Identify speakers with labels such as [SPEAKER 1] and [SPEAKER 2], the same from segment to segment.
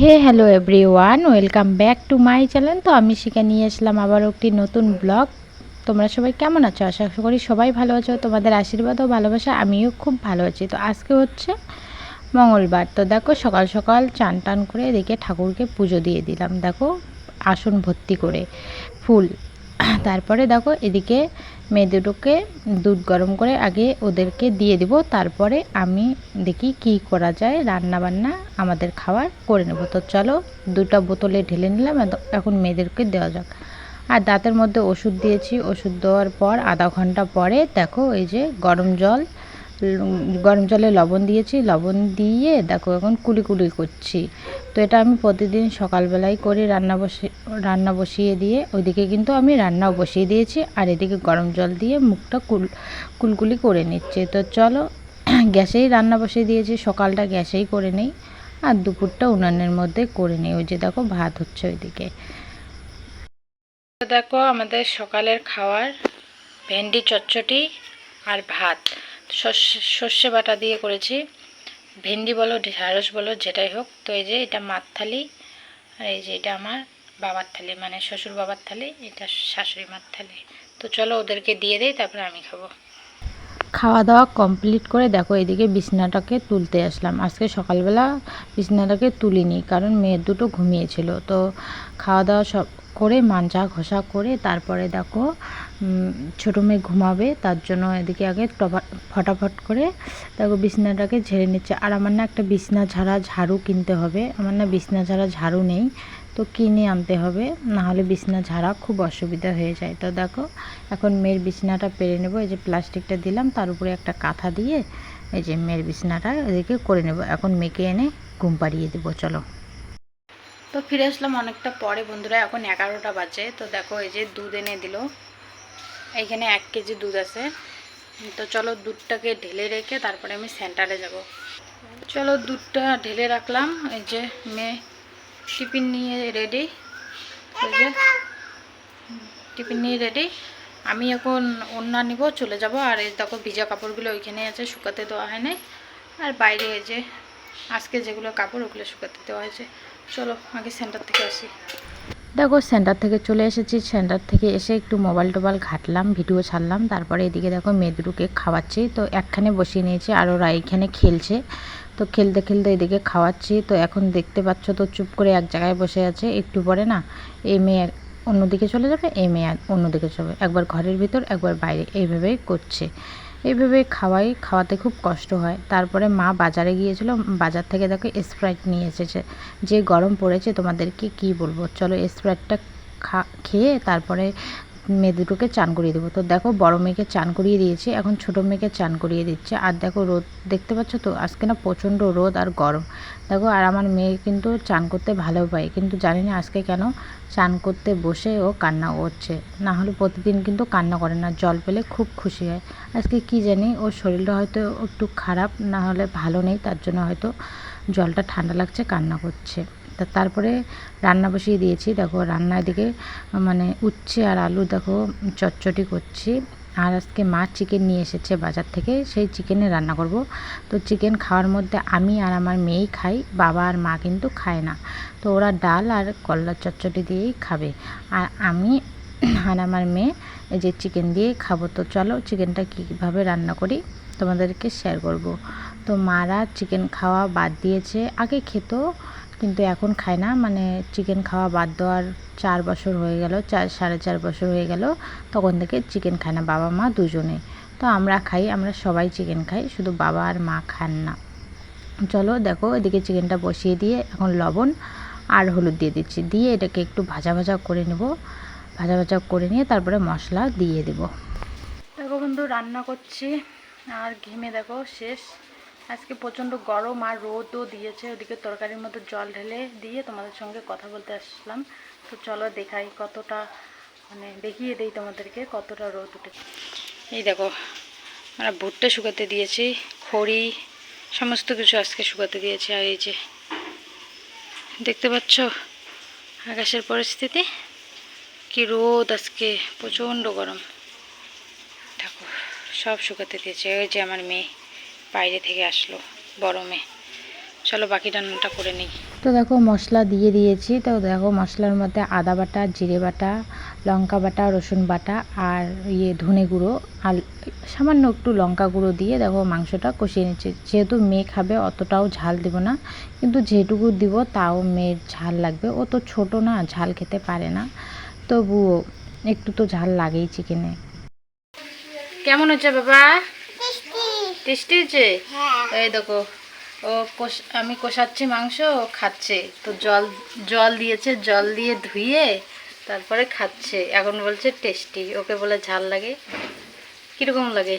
[SPEAKER 1] Hey hello everyone, welcome back to my channel. তো আমি শিখে নিয়ে এসলাম আবার একটি নতুন ব্লগ। তোমরা সবাই কেমন আছো? আশা করি সবাই ভালো আছো। তোমাদের আশীর্বাদ ও ভালোবাসা, আমিও খুব ভালো আছি। তো আজকে হচ্ছে মঙ্গলবার। তো দেখো, সকাল সকাল চান টান করে এদিকে ঠাকুরকে পুজো দিয়ে দিলাম। দেখো, আসন ভর্তি করে ফুল তারপরে দেখো এদিকে মেয়ে দুটোকে দুধ গরম করে আগে ওদেরকে দিয়ে দিব। তারপরে আমি দেখি কি করা যায় রান্না বান্না আমাদের খাবার করে নেব। তো চলো দুটা বোতলে ঢেলে নিলাম এখন মেয়েদেরকে দেওয়া যাক। আর দাঁতের মধ্যে ওষুধ দিয়েছি। ওষুধ দেওয়ার পর আধা ঘণ্টা পরে দেখো এই যে গরম জল গরম জলে লবণ দিয়েছি, লবণ দিয়ে দেখো এখন কুলি কুলি করছি। তো এটা আমি প্রতিদিন সকালবেলায় করি রান্না বসে, রান্না বসিয়ে দিয়ে, ওইদিকে কিন্তু আমি রান্নাও বসিয়ে দিয়েছি, আর এদিকে গরম জল দিয়ে মুখটা কুল, কুলকুলি করে নিচ্ছে। তো চলো, গ্যাসেই রান্না বসিয়ে দিয়েছি, সকালটা গ্যাসেই করে নেই, আর দুপুরটা উনানের মধ্যে করে নিই। ওই যে দেখো ভাত হচ্ছে ওইদিকে। দেখো আমাদের সকালের খাওয়ার ভেন্ডি চচ্চটি আর ভাত। সর্ষে বাটা দিয়ে করেছি। ভেন্ডি বলো, ঢেঁড়স বলো, যেটাই হোক। তো এই যে এটা মার থালি, আর এই যে এটা আমার বাবার থালি মানে শ্বশুর বাবার থালি, এটা শাশুড়ি মার থালি। তো চলো ওদেরকে দিয়ে দেয় তারপরে আমি খাব। খাওয়া দাওয়া কমপ্লিট করে দেখো, এদিকে বিছনাটাকে তুলতে আসলাম। আজকে সকালবেলা বিছনাটাকে তুলিনি, কারণ মেয়ের দুটো ঘুমিয়েছিল। তো খাওয়া দাওয়া সব করে মাঞ্জা ঘষা করে, তারপরে দেখো ছোটো মেয়ে ঘুমাবে, তার জন্য এদিকে আগে ফটাফট করে দেখো বিছনাটাকে ঝেড়ে নিচ্ছে। আর আমার না একটা বিছনা ঝাড়া ঝাড়ু কিনতে হবে। আমার না বিছনা ঝাড়া ঝাড়ু নেই। তো কিনে আনতে হবে। না হলে বিছনা ঝাড়া খুব অসুবিধা হয়ে যায়। তো দেখো, এখন মেয়ের বিছনাটা পেরে নেব। এই যে প্লাস্টিকটা দিলাম, তার উপরে একটা কাঁথা দিয়ে এই যে মেয়ের বিছনাটা এদিকে করে নেব। এখন মেয়েকে এনে ঘুম পাড়িয়ে দেবো, চলো। তো ফিরে আসলাম অনেকটা পরে বন্ধুরা, এখন এগারোটা বাজে। তো দেখো, এই যে দুধ এনে দিল। এইখানে এক কেজি দুধ আছে। তো চলো দুধটাকে ঢেলে রেখে তারপরে আমি সেন্টারে যাব। চলো দুধটা ঢেলে রাখলাম। এই যে মেয়ে টিফিন নিয়ে রেডি। টিফিন নিয়ে রেডি। আমি এখন ওড়না নিব, চলে যাব। আর এই দেখো ভিজা কাপড়গুলো ওইখানে আছে, শুকাতে দেওয়া হয় নাই। আর বাইরে এই যে, আজকে যেগুলো কাপড়, ওগুলো শুকাতে দেওয়া হয়েছে। চলো, আগে সেন্টার থেকে আসি। দেখো সেন্টার থেকে চলে এসেছি। সেন্টার থেকে এসে একটু মোবাইল টোবাইল ঘাটলাম, ভিডিও ছাড়লাম। তারপরে এদিকে দেখো মেদুরুকে খাওয়াচ্ছি। তো একখানে বসিয়ে নিয়েছি আর ওরা এইখানে খেলছে। তো খেলতে খেলতে এদিকে খাওয়াচ্ছি। তো এখন দেখতে পাচ্ছ তো চুপ করে এক জায়গায় বসে আছে, একটু পরে না এই মেয়ে অন্যদিকে চলে যাবে, এই মেয়ে অন্যদিকে চলে একবার ঘরের ভিতর, একবার বাইরে। এইভাবেই করছে। এইভাবে খাওয়াই, খাওয়াতে খুব কষ্ট হয়। তারপরে মা বাজারে গিয়েছিল, বাজার থেকে দেখো স্প্রাইট নিয়ে এসেছে। যে গরম পড়েছে তোমাদেরকে কি বলব? চলো স্প্রাইটটা খা, খেয়ে তারপরে মেয়ে দুটোকে চান করিয়ে দেবো। তো দেখো, বড় মেয়েকে চান করিয়ে দিয়েছি, এখন ছোট মেয়েকে চান করিয়ে দিচ্ছে। আর দেখো, রোদ, দেখতে পাচ্ছ তো? আজকে না প্রচণ্ড রোদ আর গরম। দেখো, আর আমার মেয়ে কিন্তু চান করতে ভালো পায়, কিন্তু জানি না আজকে কেন চান করতে বসে ও কান্না করছে। না হলে প্রতিদিন কিন্তু কান্না করে না, জল পেলে খুব খুশি হয়। আজকে কি জানি, ওর শরীরটা হয়তো একটু খারাপ, না হলে ভালো নেই, তার জন্য হয়তো জলটা ঠান্ডা লাগছে, কান্না করছে। তা তারপরে রান্না বসিয়ে দিয়েছি। দেখো রান্নার দিকে মানে উচ্ছে আর আলু দেখো চটচটি করছি। আর আজকে মা চিকেন নিয়ে এসেছে বাজার থেকে, সেই চিকেনে রান্না করব। তো চিকেন খাওয়ার মধ্যে আমি আর আমার মেয়েই খাই, বাবা আর মা কিন্তু খায় না। তো ওরা ডাল আর কল্লার চচ্চটি দিয়েই খাবে। আর আমি আর আমার মেয়ে এই যে চিকেন দিয়ে খাব। তো চলো চিকেনটা কীভাবে রান্না করি তোমাদেরকে শেয়ার করব। তো মারা চিকেন খাওয়া বাদ দিয়েছে। আগে খেত কিন্তু এখন খায় না। মানে চিকেন খাওয়া বাদ দেওয়ার চার বছর হয়ে গেল, চার, সাড়ে চার বছর হয়ে গেল, তখন থেকে চিকেন খায় না বাবা মা দুজনে। তো আমরা খাই, আমরা সবাই চিকেন খাই, শুধু বাবা আর মা খান না। চলো দেখো, এদিকে চিকেনটা বসিয়ে দিয়ে এখন লবণ আর হলুদ দিয়ে দিচ্ছি। দিয়ে এটাকে একটু ভাজা ভাজা করে নেব। ভাজা ভাজা করে নিয়ে তারপরে মশলা দিয়ে দেব। দেখো বন্ধু, রান্না করছি। আর ঘেমে দেখো, শেষ। আজকে প্রচণ্ড গরম আর রোদও দিয়েছে, ওদিকে তরকারির মধ্যে জল ঢেলে দিয়ে তোমাদের সঙ্গে কথা বলতে আসলাম। তো চলো দেখাই কতটা মানে দেখিয়ে দেই তোমাদেরকে কতটা রোদ উঠেছে। এই দেখো, আমরা ভুট্টা শুকাতে দিয়েছি, খড়ি, সমস্ত কিছু আজকে শুকাতে দিয়েছি। আর এই যে, দেখতে পাচ্ছ আকাশের পরিস্থিতি? কি রোদ আজকে, প্রচণ্ড গরম। দেখো, সব শুকাতে দিয়েছে। ওই যে আমার মেয়ে। বাইরে থেকে আসলো গরমে চলো বাকি রান্নাটা করে নিই। তো দেখো মশলা দিয়ে দিয়েছি। তো দেখো মশলার মধ্যে আদা বাটা জিরে বাটা লঙ্কা বাটা রসুন বাটা আর ইয়ে ধনে গুঁড়ো আর সামান্য একটু লঙ্কা গুঁড়ো দিয়ে দেখো মাংসটা কষিয়ে নিচ্ছি। যেহেতু মেয়ে খাবে অতটাও ঝাল দেবো না কিন্তু যেটুকু দিব তাও মেয়ের ঝাল লাগবে। ও তো ছোটো না ঝাল খেতে পারে না। তবুও একটু তো ঝাল লাগেই চিকেনে কেমন হচ্ছে বাবা টেস্টি হয়েছে? এই দেখো ও কষ আমি কষাচ্ছি মাংস ও খাচ্ছে। তো জল জল দিয়েছে জল দিয়ে ধুয়ে তারপরে খাচ্ছে। এখন বলছে টেস্টি। ওকে বলে ঝাল লাগে। কীরকম লাগে?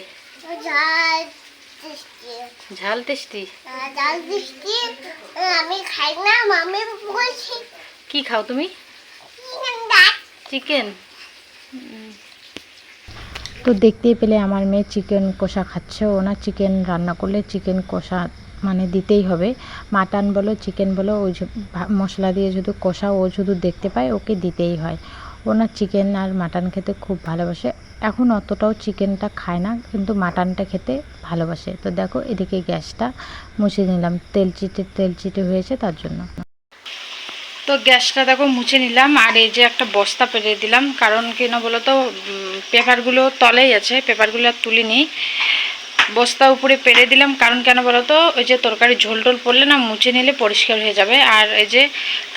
[SPEAKER 2] ঝাল
[SPEAKER 1] টেস্টি।
[SPEAKER 2] ঝাল মিষ্টি আমি খাই না মামি বলছি।
[SPEAKER 1] কি খাও তুমি? চিকেন? তো দেখতেই পেলে আমার মেয়ে চিকেন কষা খাচ্ছে। ও না চিকেন রান্না করলে চিকেন কষা মানে দিতেই হবে। মাটন বলো চিকেন বলো, ওই মশলা দিয়ে শুধু কষা, ও শুধু দেখতে পায়, ওকে দিতেই হয়। ও না চিকেন আর মাটন খেতে খুব ভালোবাসে। এখন অতটাও চিকেনটা খায় না, কিন্তু মাটনটা খেতে ভালোবাসে। তো দেখো, এদিকে গ্যাসটা মুছে নিলাম। তেল চিটে তেল চিটে হয়েছে তার জন্য। তো গ্যাসটা দেখো মুছে নিলাম, আর এই যে একটা বস্তা পেরে দিলাম। কারণ কেন বলো তো পেপারগুলো তলেই আছে, পেপারগুলো আর তুলিনি। বস্তা উপরে পেরে দিলাম, কারণ কেন বলো তো ওই যে তরকারি ঝোল টোল পড়লে না মুছে নিলে পরিষ্কার হয়ে যাবে। আর এই যে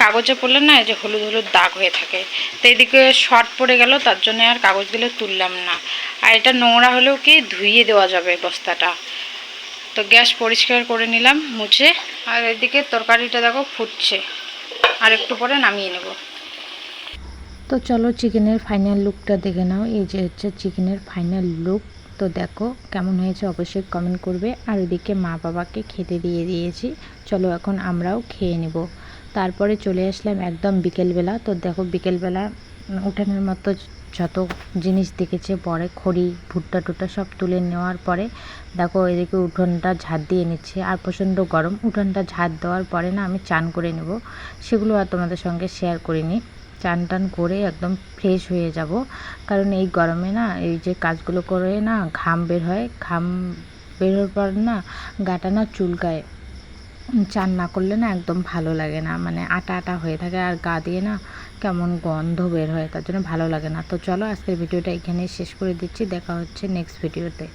[SPEAKER 1] কাগজে পড়লে না, এই যে হলুদ হলুদ দাগ হয়ে থাকে। তো এদিকে শর্ট পড়ে গেল, তার জন্য আর কাগজগুলো তুললাম না। আর এটা নোংরা হলেও কি ধুইয়ে দেওয়া যাবে বস্তাটা। তো গ্যাস পরিষ্কার করে নিলাম, মুছে। আর এদিকে তরকারিটা দেখো ফুটছে। আর একটু পরে নামিয়ে নেব। তো চলো চিকেনের ফাইনাল লুকটা দেখে নাও। এই যে হচ্ছে চিকেনের ফাইনাল লুক। তো দেখো কেমন হয়েছে, অবশ্যই কমেন্ট করবে। আর ওদিকে মা বাবাকে খেতে দিয়ে দিয়েছি। চলো এখন আমরাও খেয়ে নেব। তারপরে চলে আসলাম একদম বিকেলবেলা। তো দেখো বিকেলবেলা উঠানের মতো যত জিনিস দেখেছে, পরে খড়ি, ভুট্টা টুট্টা সব তুলে নেওয়ার পরে দেখো এদিকে উঠোনটা ঝাড় দিয়ে নিচ্ছে। আর প্রচণ্ড গরম, উঠোনটা ঝাড় দেওয়ার পরে না আমি চান করে নেব। সেগুলো আর তোমাদের সঙ্গে শেয়ার করিনি। চান টান করে একদম ফ্রেশ হয়ে যাব। কারণ এই গরমে না এই যে কাজগুলো করে না ঘাম বের হয়, ঘাম বের হওয়ার পর না গাটা না চুলকায়। চান না করলে না একদম ভালো লাগে না। মানে আটা আটা হয়ে থাকে আর গা দিয়ে না কেমন গন্ধ বের হয়, তার জন্য ভালো লাগে না। তো চলো আজকের ভিডিওটা এখানেই শেষ করে দিচ্ছি। দেখা হচ্ছে নেক্সট ভিডিওতে